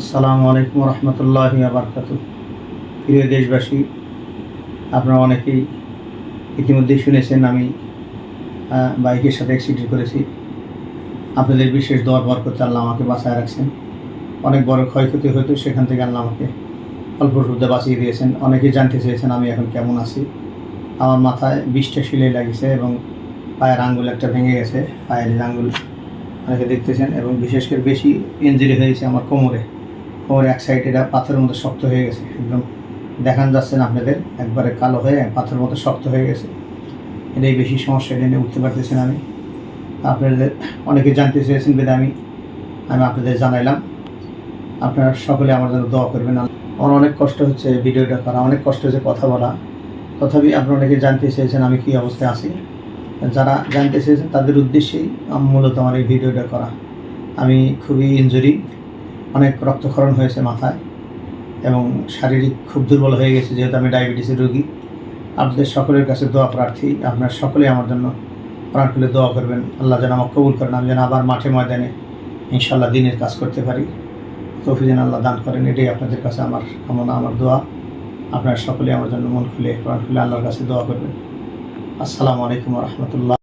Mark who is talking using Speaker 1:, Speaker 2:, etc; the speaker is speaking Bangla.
Speaker 1: আসসালামু আলাইকুম রহমতুল্লাহ আবরকাত প্রিয় দেশবাসী, আপনারা অনেকেই ইতিমধ্যেই শুনেছেন আমি বাইকের সাথে অ্যাক্সিডেন্ট করেছি। আপনাদের বিশেষ বর করতে আল্লাহ আমাকে বাঁচায় রাখছেন। অনেক বড় ক্ষয়ক্ষতি হয়তো সেখান থেকে আল্লাহ আমাকে অল্প রূপে বাঁচিয়ে দিয়েছেন। অনেকেই জানতে চেয়েছেন আমি এখন কেমন আছি। আমার মাথায় বিশটা সিলাই লাগিয়েছে এবং পায়ের আঙ্গুল একটা ভেঙে গেছে। পায়ের আঙ্গুল, অনেকে দেখতেছেন এবং বিশেষ করে বেশি ইঞ্জুরি হয়েছে আমার কোমরে। কোমরে এক সাইড এটা পাথরের মতো শক্ত হয়ে গেছে। একদম দেখান যাচ্ছে না আপনাদের, একবারে কালো হয়ে পাথরের মতো শক্ত হয়ে গেছে। এটাই বেশি সমস্যা, এটা নিয়ে উঠতে পারতেছেন আমি। আপনাদের, অনেকে জানতে চেয়েছেন বেদে আমি আমি আপনাদের জানাইলাম। আপনারা সকলে আমার জন্য দোয়া করবেন। আমার অনেক কষ্ট হচ্ছে ভিডিওটা করা, অনেক কষ্ট হচ্ছে কথা বলা। তথাপি আপনারা অনেকে জানতে চেয়েছেন আমি কী অবস্থায় আছি। যারা জানতে চেয়েছেন তাদের উদ্দেশ্যেই মূলত আমার এই ভিডিওটা করা। আমি খুবই ইনজুরি অনেক রক্তক্ষরণ হয়েছে মাথায় এবং শারীরিক খুব দুর্বল হয়ে গেছে, যেহেতু আমি ডায়াবেটিসের রোগী। আপনাদের সকলের কাছে দোয়া প্রার্থী। আপনারা সকলেই আমার জন্য প্রাণ খুলে দোয়া করবেন। আল্লাহ যেন আমাকে কবুল করেন। আমি যেন আবার মাঠে ময়দানে ইনশাল্লাহ দিনের কাজ করতে পারি। তফি যেন আল্লাহ দান করেন। এটাই আপনাদের কাছে আমার কামনা, আমার দোয়া। আপনারা সকলেই আমার জন্য মন খুলে, প্রাণ খুলে আল্লাহর কাছে দোয়া করবেন। আসসালামু আলাইকুম রহমতুল্লাহ।